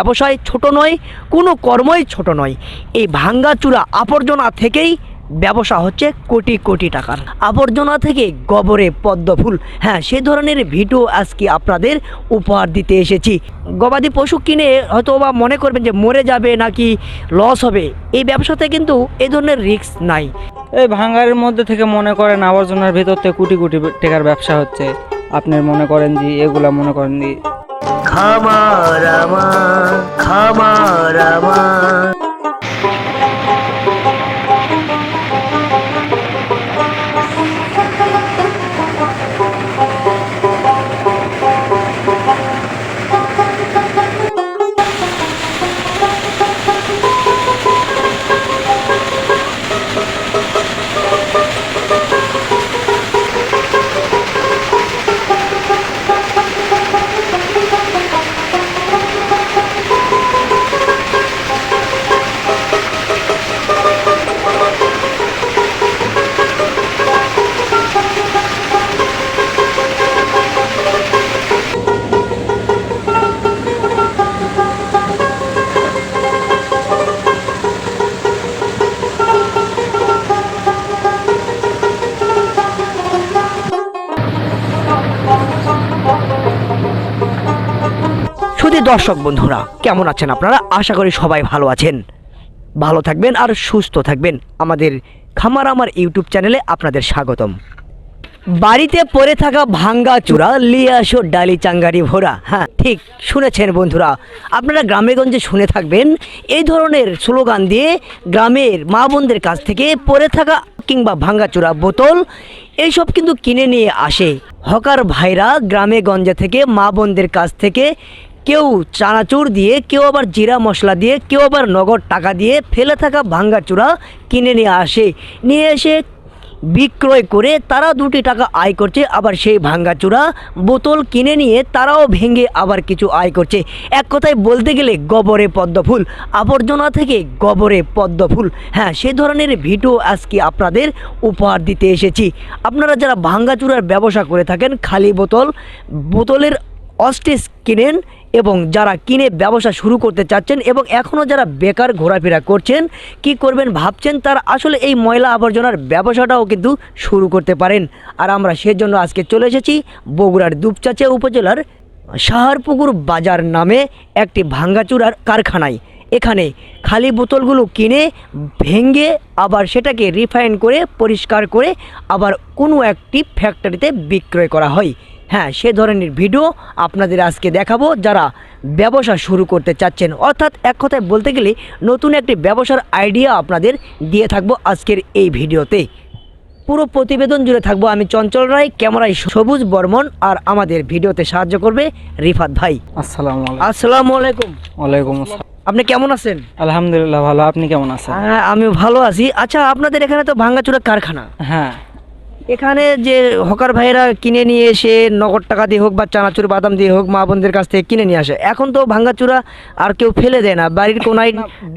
ব্যবসায় ছোট নয়, কোনো কর্মই ছোট নয়। এই ভাঙ্গাচুরা আবর্জনা থেকেই ব্যবসা হচ্ছে কোটি কোটি টাকার। আবর্জনা থেকে গবরে পদ্ম ফুল। হ্যাঁ সে ধরনের ভিডিও আজকে আপনাদের উপহার দিতে এসেছি। গবাদি পশু কিনে হয়তো বা মনে করবেন যে মরে যাবে নাকি লস হবে। এই ব্যবসাতে কিন্তু এই ধরনের রিস্ক নাই। এই ভাঙ্গারের মধ্যে থেকে মনে করেন আবর্জনার ভেতর থেকে কোটি কোটি টাকার ব্যবসা হচ্ছে। আপনি মনে করেন যে এগুলা মনে করেন যে আমার আমার। শুধু দর্শক বন্ধুরা, কেমন আছেন আপনারা? আশা করি সবাই ভালো আছেন। ভালো থাকবেন আর সুস্থ থাকবেন। আমাদের খামার আমার ইউটিউব চ্যানেলে আপনাদের স্বাগতম। বাড়িতে পড়ে থাকা ভাঙ্গা চূড়া লিয়ে আসো ডালি চাঙ্গারি ভোরা হ্যাঁ ঠিক শুনেছেন বন্ধুরা। আপনারা গ্রামেগঞ্জে শুনে থাকবেন, এই ধরনের স্লোগান দিয়ে গ্রামের মা বোনদের কাছ থেকে পড়ে থাকা কিংবা ভাঙ্গাচূড়া বোতল, এইসব কিন্তু কিনে নিয়ে আসে। হকার ভাইরা গ্রামে গঞ্জে থেকে মা বোনদের কাছ থেকে কেউ চানাচুর দিয়ে, কেউ আবার জিরা মশলা দিয়ে, কেউ আবার নগদ টাকা দিয়ে ফেলে থাকা ভাঙ্গাচূড়া কিনে নিয়ে আসে। নিয়ে এসে বিক্রয় করে তারা দুটি টাকা আয় করছে, আবার সেই ভাঙ্গাচূড়া বোতল কিনে নিয়ে তারাও ভেঙে আবার কিছু আয় করছে। এক কথায় বলতে গেলে গবরে পদ্ম ফুল, আবর্জনা থেকে গবরে পদ্ম ফুল। হ্যাঁ সে ধরনের ভিডিও আজকে আপনাদের উপহার দিতে এসেছি। আপনারা যারা ভাঙ্গাচূড়ার ব্যবসা করে থাকেন, খালি বোতল, বোতলের অস্টেজ কিনেন এবং যারা কিনে ব্যবসা শুরু করতে চাচ্ছেন এবং এখনও যারা বেকার ঘোরাফেরা করছেন, কি করবেন ভাবছেন? তার আসলে এই ময়লা আবর্জনার ব্যবসাটাও কিন্তু শুরু করতে পারেন। আর আমরা সেজন্য আজকে চলে এসেছি বগুড়ার দুপচাচিয়া উপজেলার সাহারপুকুর বাজার নামে একটি ভাঙ্গাচুরার কারখানায়। এখানে খালি বোতলগুলো কিনে ভেঙে আবার সেটাকে রিফাইন করে, পরিষ্কার করে আবার কোনো একটি ফ্যাক্টরিতে বিক্রয় করা হয়। হ্যাঁ সে ধরনের ভিডিও আপনাদের আজকে দেখাবো যারা ব্যবসা শুরু করতে চাচ্ছেন। অর্থাৎ এক কথায় বলতে গেলে নতুন একটি ব্যবসার আইডিয়া আপনাদের দিয়ে থাকব আজকের এই ভিডিওতে। পুরো প্রতিবেদন জুড়ে থাকব আমি চঞ্চল রায় ক্যামেরায় সবুজ বর্মন আর আমাদের ভিডিওতে সাহায্য করবে রিফাত ভাই। আসসালামু আলাইকুম। আসসালামু আলাইকুম। ওয়ালাইকুম আসসালাম। আপনি কেমন আছেন? আলহামদুলিল্লাহ ভালো। আপনি কেমন আছেন? হ্যাঁ আমি ভালো আছি। আচ্ছা আপনাদের এখানে তো ভাঙ্গাচুরা কারখানা। হ্যাঁ। এখানে যে হকার ভাইরা কিনে নিয়ে এসে নগদ টাকা দিয়ে হোক বা চানাচুর বাদাম দিয়ে হোক মা বোনদের কাছ থেকে কিনে নিয়ে আসে এখন তো ভাঙ্গাচুরা আর কেউ ফেলে দেয় না বাড়ির কোনায়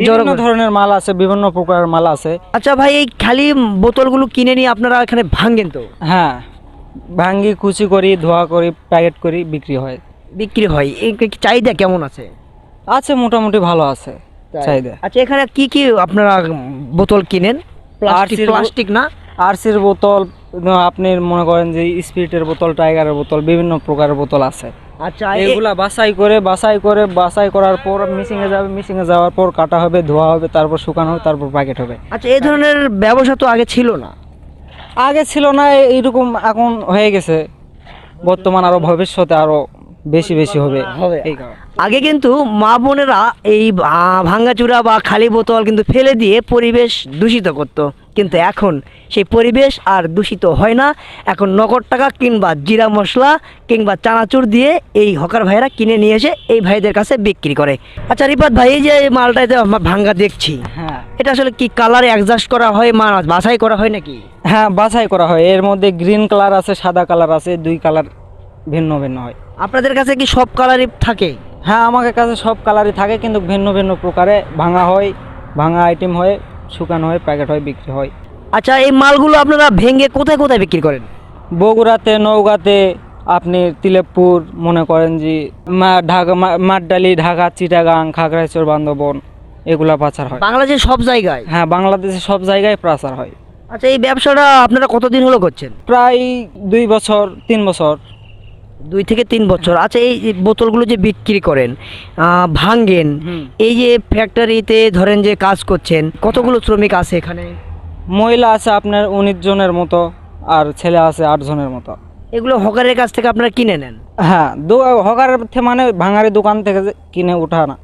জড়ো বিভিন্ন ধরনের মাল আছে বিভিন্ন প্রকারের মাল আছে। আচ্ছা ভাই এই খালি বোতলগুলো কিনে নিয়ে আপনারা এখানে ভাঙেন তো? হ্যাঁ ভাঙ্গি কুচি করি ধোয়া করি প্যাকেট করি বিক্রি হয়। বিক্রি হয় এই চাহিদা কেমন আছে? আছে মোটামুটি ভালো আছে চাহিদা। আচ্ছা এখানে কি কি আপনারা বোতল কিনেন? প্লাস্টিক প্লাস্টিক না? আরসির বোতল আপনি মনে করেন যে স্পিরিটের বোতল টাইগারের বোতল বিভিন্ন প্রকারের বোতল আছে। আচ্ছা এগুলা বাছাই করে বাছাই করে বাছাই করার পর মিশিংয়ে যাবে মিশিংয়ে যাওয়ার পর কাটা হবে ধোয়া হবে তারপর শুকানো হবে তারপর প্যাকেট হবে। আচ্ছা এই ধরনের ব্যবসা তো আগে ছিল না। আগে ছিল না এইরকম এখন হয়ে গেছে। বর্তমান আরও ভবিষ্যতে আরও বেশি বেশি হবে। হবে। আগে কিন্তু মা বোনেরা এই ভাঙ্গাচুরা বা খালি বোতল কিন্তু ফেলে দিয়ে পরিবেশ দূষিত করত। কিন্তু এখন সেই পরিবেশ আর দূষিত হয় না। এখন নগদ টাকা কিংবা জিরা মশলা কিংবা চানাচুর দিয়ে এই হকার ভাইরা কিনে নিয়ে এসে এই ভাইদের কাছে বিক্রি করে। আচ্ছা রিপাত ভাই এই যে মালটাতে আমরা ভাঙ্গা দেখছি। হ্যাঁ। এটা আসলে কি কালারে অ্যাডজাস্ট করা হয় মা বাছাই করা হয় নাকি? হ্যাঁ বাছাই করা হয়। এর মধ্যে গ্রিন কালার আছে সাদা কালার আছে দুই কালার ভিন্ন ভিন্ন হয়। আপনাদের কাছে কি সব কালারই থাকে? হ্যাঁ আমাদের কাছে সব কালারই থাকে কিন্তু ভিন্ন ভিন্ন প্রকারে ভাঙা হয় ভাঙা আইটেম হয় শুকানো হয় প্যাকেট হয় বিক্রি হয়। আচ্ছা এই মালগুলো আপনারা ভেঙে কোথায় কোথায় বিক্রি করেন? বগুড়াতে নওগাঁতে আপনি তিলেপুর মনে করেন যে মা- ঢাকা মা- মাঠডালি ঢাকা চিটাগাং খাগড়াছড় বান্দরবন এগুলা পাচার হয়। বাংলাদেশের সব জায়গায়? হ্যাঁ বাংলাদেশে সব জায়গায় পাচার হয়। আচ্ছা এই ব্যবসাটা আপনারা কতদিন হলো করছেন? প্রায় দুই বছর তিন বছর। দুই থেকে তিন বছর। আচ্ছা এই বোতলগুলো যে বিক্রি করেন ভাঙ্গেন এই যে ফ্যাক্টরিতে ধরেন যে কাজ করছেন কতগুলো শ্রমিক আছে এখানে? মহিলা আছে আপনার উনিশ জনের মতো আর ছেলে আছে আট জনের মতো। এগুলো হকারের কাছ থেকে আপনারা কিনে নেন? হ্যাঁ দো- হকার থে- মানে ভাঙারি দোকান থেকে কিনে উঠা না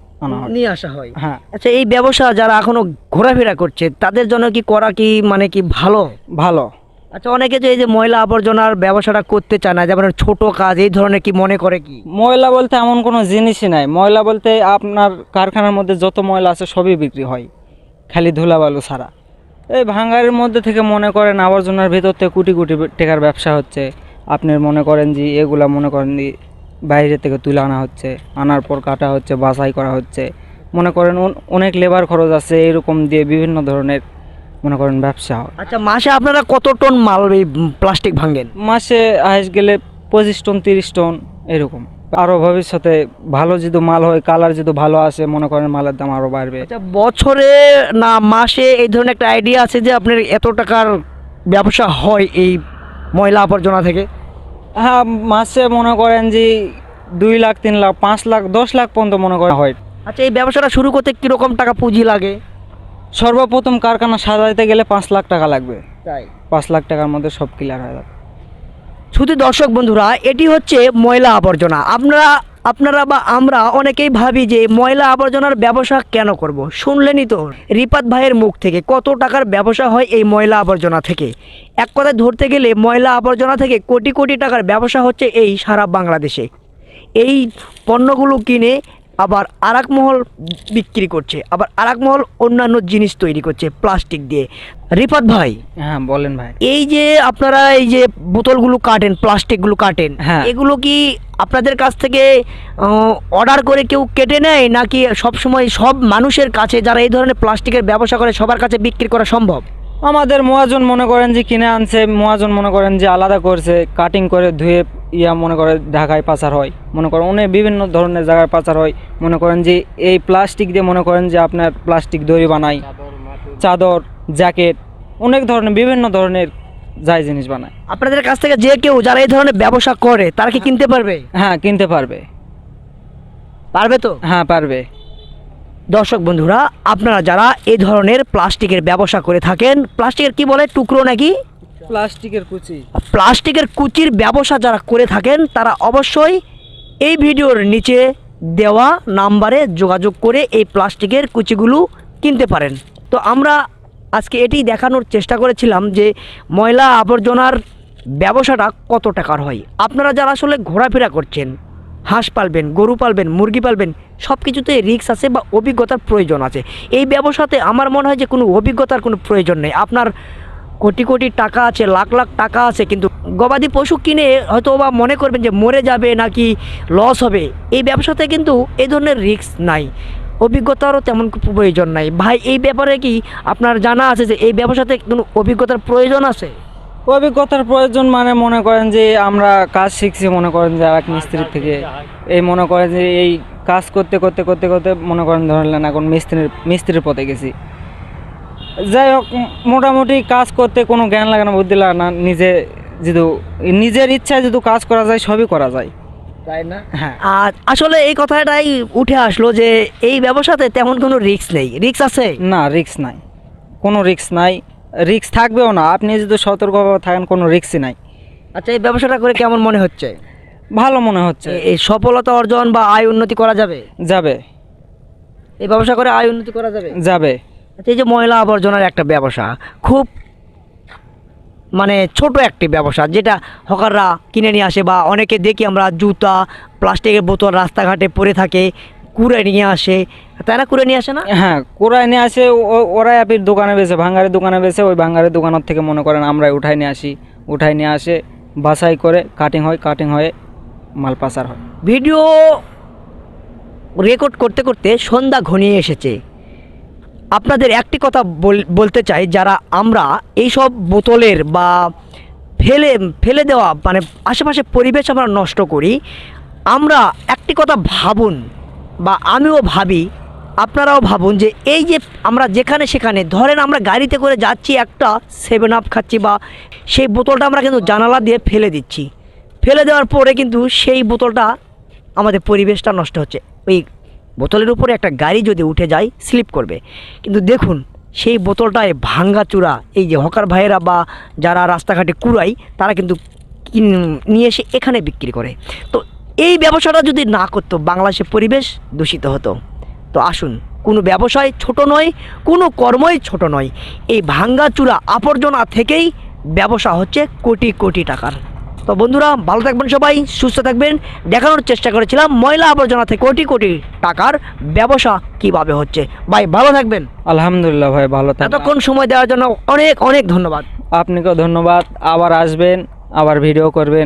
নিয়ে আসা হয়। হ্যাঁ। আচ্ছা এই ব্যবসা যারা এখনও ঘোরাফেরা করছে তাদের জন্য কি করা কি মানে কি ভালো? ভালো। আচ্ছা অনেকে যে এই যে ময়লা আবর্জনার ব্যবসাটা করতে চায় না, যেমন ছোট কাজ, এই ধরনের কি মনে করে কি? ময়লা বলতে এমন কোনো জিনিসই নাই। ময়লা বলতে আপনার কারখানার মধ্যে যত ময়লা আছে সবই বিক্রি হয়, খালি ধুলাবালু ছাড়া। এই ভাঙ্গারের মধ্যে থেকে মনে করেন আবর্জনার ভেতর থেকে কোটি কোটি টাকার ব্যবসা হচ্ছে। আপনি মনে করেন যে এগুলা মনে করেন যে বাইরে থেকে তুলে আনা হচ্ছে, আনার পর কাটা হচ্ছে, বাছাই করা হচ্ছে। মনে করেন অনেক লেবার খরচ আছে, এরকম দিয়ে বিভিন্ন ধরনের মনে করেন ব্যবসা হয়। আচ্ছা মাসে আপনারা কত টন মাল এই প্লাস্টিক ভাঙেন? মাসে হাইস গেলে পঁচিশ টন তিরিশ টন এরকম। আরও ভবিষ্যতে ভালো যদি মাল হয় কালার যদি ভালো আসে মনে করেন মালের দাম আরও বাড়বে। আচ্ছা বছরে না মাসে এই ধরনের একটা আইডিয়া আছে যে আপনার এত টাকার ব্যবসা হয় এই ময়লা আবর্জনা থেকে? হ্যাঁ মাসে মনে করেন যে দুই লাখ তিন লাখ পাঁচ লাখ দশ লাখ পর্যন্ত মনে করা হয়। আচ্ছা এই ব্যবসাটা শুরু করতে কীরকম টাকা পুঁজি লাগে? সর্বপ্রথম কারখানা সাজাইতে গেলে পাঁচ লাখ টাকা লাগবে। তাই? পাঁচ লাখ টাকার মধ্যে সব ক্লিয়ার হয়ে যাবে। শুধু দর্শক বন্ধুরা এটি হচ্ছে ময়লা আবর্জনা। আপনারা আপনারা বা আমরা অনেকেই ভাবি যে ময়লা আবর্জনার ব্যবসা কেন করব। শুনলেনই তো রিপাত ভাইয়ের মুখ থেকে কত টাকার ব্যবসা হয় এই ময়লা আবর্জনা থেকে। এক কথায় ধরতে গেলে ময়লা আবর্জনা থেকে কোটি কোটি টাকার ব্যবসা হচ্ছে এই সারা বাংলাদেশে। এই পণ্যগুলো কিনে আবার আরাক মহল বিক্রি করছে আবার আরাক মহল অন্যান্য জিনিস তৈরি করছে প্লাস্টিক দিয়ে। রিপাত ভাই হ্যাঁ বলেন ভাই। এই যে আপনারা এই যে বোতলগুলো কাটেন প্লাস্টিকগুলো কাটেন হ্যাঁ। এগুলো কি আপনাদের কাছ থেকে অর্ডার করে কেউ কেটে নেয় নাকি সব সময় সব মানুষের কাছে যারা এই ধরনের প্লাস্টিকের ব্যবসা করে সবার কাছে বিক্রি করা সম্ভব? আমাদের মহাজন মনে করেন যে কিনে আনছে মহাজন মনে করেন যে আলাদা করছে কাটিং করে ধুয়ে ইয়া মনে করে ঢাকায় পাচার হয়। মনে করেন অনেক বিভিন্ন ধরনের জায়গায় পাচার হয়। মনে করেন যে এই প্লাস্টিক দিয়ে মনে করেন যে আপনার প্লাস্টিক দড়ি বানায় চাদর জ্যাকেট অনেক ধরনের বিভিন্ন ধরনের যাই জিনিস বানায়। আপনাদের কাছ থেকে যে কেউ যারা এই ধরনের ব্যবসা করে তারা কি কিনতে পারবে? হ্যাঁ কিনতে পারবে। পারবে তো? হ্যাঁ পারবে। দর্শক বন্ধুরা আপনারা যারা এই ধরনের প্লাস্টিকের ব্যবসা করে থাকেন প্লাস্টিকের কি বলে টুকরো নাকি? প্লাস্টিকের কুচি। প্লাস্টিকের কুচির ব্যবসা যারা করে থাকেন তারা অবশ্যই এই ভিডিওর নিচে দেওয়া নাম্বারে যোগাযোগ করে এই প্লাস্টিকের কুচিগুলো কিনতে পারেন। তো আমরা আজকে এটি দেখানোর চেষ্টা করেছিলাম যে ময়লা আবর্জনার ব্যবসাটা কত টাকার হয়। আপনারা যারা আসলে ঘোরাফেরা করছেন হাঁস পালবেন, গরু পালবেন, মুরগি পালবেন সব কিছুতে রিস্ক আছে বা অভিজ্ঞতার প্রয়োজন আছে। এই ব্যবসাতে আমার মনে হয় যে কোনো অভিজ্ঞতার কোনো প্রয়োজন নেই। আপনার কোটি কোটি টাকা আছে, লাখ লাখ টাকা আছে, কিন্তু গবাদি পশু কিনে হয়তো বা মনে করবেন যে মরে যাবে নাকি লস হবে। এই ব্যবসাতে কিন্তু এই ধরনের রিস্ক নাই। অভিজ্ঞতারও তেমন প্রয়োজন নাই। ভাই, এই ব্যাপারে কি আপনার জানা আছে যে এই ব্যবসাতে কোনো অভিজ্ঞতার প্রয়োজন আছে? অভিজ্ঞতার প্রয়োজন মানে মনে করেন যে আমরা কাজ শিখছি মনে করেন যে আর এক মিস্ত্রির থেকে। এই মনে করেন যে এই কাজ করতে করতে করতে করতে মনে করেন ধরলেন এখন মিস্ত্রির মিস্ত্রির পথে গেছি। যাই হোক মোটামুটি কাজ করতে কোনো জ্ঞান লাগে না বুদ্ধি লাগে না নিজে যদি নিজের ইচ্ছায় যদি কাজ করা যায় সবই করা যায়। তাই না? হ্যাঁ। আর আসলে এই কথাটাই উঠে আসলো যে এই ব্যবসাতে তেমন কোনো রিস্ক নেই। রিস্ক আছে? না রিস্ক নাই। কোনো রিস্ক নাই। রিস্ক থাকবেও না। আপনি যদি সতর্কভাবে থাকেন কোনো রিস্কই নাই। আচ্ছা এই ব্যবসাটা করে কেমন মনে হচ্ছে? ভালো মনে হচ্ছে। এই সফলতা অর্জন বা আয় উন্নতি করা যাবে? যাবে। এই ব্যবসা করে আয় উন্নতি করা যাবে? যাবে। আচ্ছা, এই যে ময়লা আবর্জনার একটা ব্যবসা খুব মানে ছোট একটি ব্যবসা যেটা হকাররা কিনে নিয়ে আসে বা অনেকে দেখি আমরা জুতা প্লাস্টিকের বোতল রাস্তাঘাটে পড়ে থাকে কুড়ে নিয়ে আসে। তাই না কুড়ে নিয়ে আসে না? হ্যাঁ কোরাই নিয়ে আসে ওরাই আপনি দোকানে বেছে ভাঙ্গারের দোকানে বেছে ওই ভাঙ্গারের দোকানের থেকে মনে করেন আমরাই উঠাই নিয়ে আসি। উঠাই নিয়ে আসে বাছাই করে কাটিং হয় কাটিং হয়ে মাল পাচার হয়। ভিডিও রেকর্ড করতে করতে সন্ধ্যা ঘনিয়ে এসেছে। আপনাদের একটি কথা বল- বলতে চাই যারা আমরা এই সব বোতলের বা ফেলে ফেলে দেওয়া মানে আশেপাশে পরিবেশ আমরা নষ্ট করি আমরা একটি কথা ভাবুন। বা আমিও ভাবি, আপনারাও ভাবুন যে এই যে আমরা যেখানে সেখানে, ধরেন আমরা গাড়িতে করে যাচ্ছি একটা সেভেন আপ খাচ্ছি বা সেই বোতলটা আমরা কিন্তু জানালা দিয়ে ফেলে দিচ্ছি। ফেলে দেওয়ার পরে কিন্তু সেই বোতলটা আমাদের পরিবেশটা নষ্ট হচ্ছে। ওই বোতলের উপরে একটা গাড়ি যদি উঠে যায় স্লিপ করবে। কিন্তু দেখুন, সেই বোতলটায় ভাঙ্গা চূড়া, এই যে হকার ভাইয়েরা বা যারা রাস্তাঘাটে কুড়াই, তারা কিন্তু কিন- নিয়ে এসে এখানে বিক্রি করে। তো এই ব্যবসাটা যদি না করতো বাংলাদেশের পরিবেশ দূষিত হতো। তো আসুন কোনো ব্যবসায় ছোট নয় কোনো কর্মই ছোট নয়। এই ভাঙ্গা চূড়া আবর্জনা থেকেই ব্যবসা হচ্ছে কোটি কোটি টাকার। তো বন্ধুরা ভালো থাকবেন সবাই সুস্থ থাকবেন। দেখানোর চেষ্টা করেছিলাম ময়লা আবর্জনা থেকে কোটি কোটি টাকার ব্যবসা কীভাবে হচ্ছে। ভাই ভালো থাকবেন। আলহামদুলিল্লাহ ভাই ভালো থাকবেন। এতক্ষণ সময় দেওয়ার জন্য অনেক অনেক ধন্যবাদ। আপনাকেও ধন্যবাদ। আবার আসবেন আবার ভিডিও করবেন।